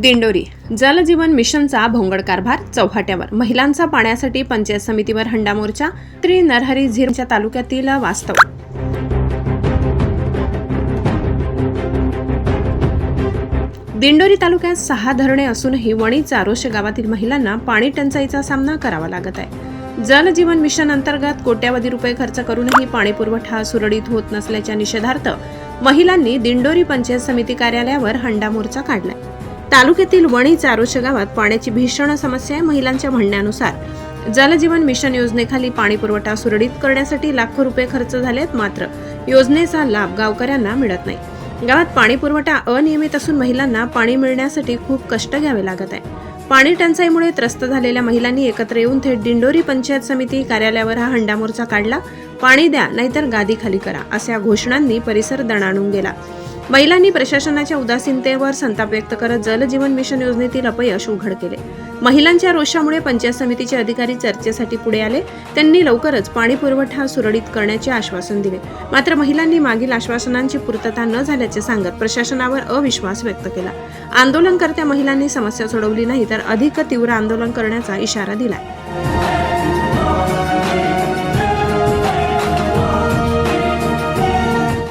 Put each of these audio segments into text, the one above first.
दिंडोरी. जलजीवन मिशनचा भोंगड कारभार चौहाट्यावर महिलांचा पाण्यासाठी पंचायत समितीवर हंडा मोर्चा श्री नरहरी झिरच्या तालुक्यातील वास्तव. दिंडोरी तालुक्यात सहा धरणे असूनही वणी चारोश गावातील महिलांना पाणी टंचाईचा सामना करावा लागत आहे. जलजीवन मिशन अंतर्गत कोट्यावधी रुपये खर्च करूनही पाणी पुरवठा सुरळीत होत नसल्याच्या निषेधार्थ महिलांनी दिंडोरी पंचायत समिती कार्यालयावर हंडा मोर्चा काढलाय. तालुक्यातील वणी चारोशा गावात पाण्याची भीषण समस्या आहे. महिलांच्या म्हणण्यानुसार जलजीवन मिशन योजनेखाली पाणी पुरवठा सुरळीत करण्यासाठी लाखो रुपये खर्च झालेत. मात्र योजनेचा लाभ गावकऱ्यांना मिळत नाही. गावात पाणी पुरवठा अनियमित असून महिलांना पाणी मिळण्यासाठी खूप कष्ट घ्यावे लागत आहे. पाणी टंचाईमुळे त्रस्त झालेल्या महिलांनी एकत्र येऊन थेट दिंडोरी पंचायत समिती कार्यालयावर हा हंडा मोर्चा काढला. पाणी द्या नाहीतर गादी खाली करा अशा घोषणांनी परिसर दणाणून गेला. महिलांनी प्रशासनाच्या उदासीनतेवर संताप व्यक्त करत जलजीवन मिशन योजनेतील अपयश उघड केले. महिलांच्या रोषामुळे पंचायत समितीचे अधिकारी चर्चेसाठी पुढे आले. त्यांनी लवकरच पाणी पुरवठा सुरळीत करण्याचे आश्वासन दिले. मात्र महिलांनी मागील आश्वासनांची पूर्तता न झाल्याचे सांगत प्रशासनावर अविश्वास व्यक्त केला. आंदोलनकर्त्या महिलांनी समस्या सोडवली नाही तर अधिक तीव्र आंदोलन करण्याचा इशारा दिला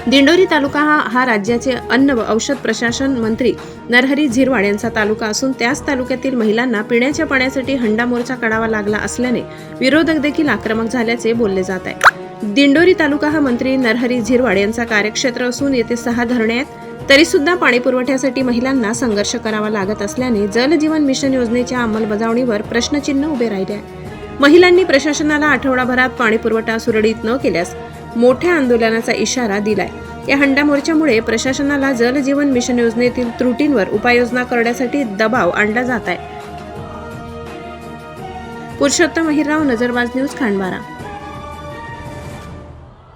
दिंडोरी तालुका हा हा राज्याचे अन्न व औषध प्रशासन मंत्री नरहरी झिरवाड यांचा तालुका असून त्याच तालुक्यातील महिलांना पिण्याच्या पाण्यासाठी हंडा मोर्चा काढावा लागला असल्याने विरोधक देखील आक्रमक झाल्याचे बोलले जात आहे. दिंडोरी तालुका हा मंत्री नरहरी झिरवाड यांचा कार्यक्षेत्र असून येथे सहा धरणे आहेत. तरी सुद्धा पाणी पुरवठ्यासाठी महिलांना संघर्ष करावा लागत असल्याने जलजीवन मिशन योजनेच्या अंमलबजावणीवर प्रश्नचिन्ह उभे राहिले आहे. महिलांनी प्रशासनाला आठवडाभरात पाणी पुरवठा सुरळीत न केल्यास मोठ्या आंदोलनाचा इशारा दिलाय. या हंडामोर्चामुळे प्रशासनाला प्रशासनाला जलजीवन मिशन योजनेतील त्रुटींवर उपाययोजना करण्यासाठी दबाव आणला जात आहे. पुरुषोत्तम अहिरराव नजरबाज न्यूज खांडवारा.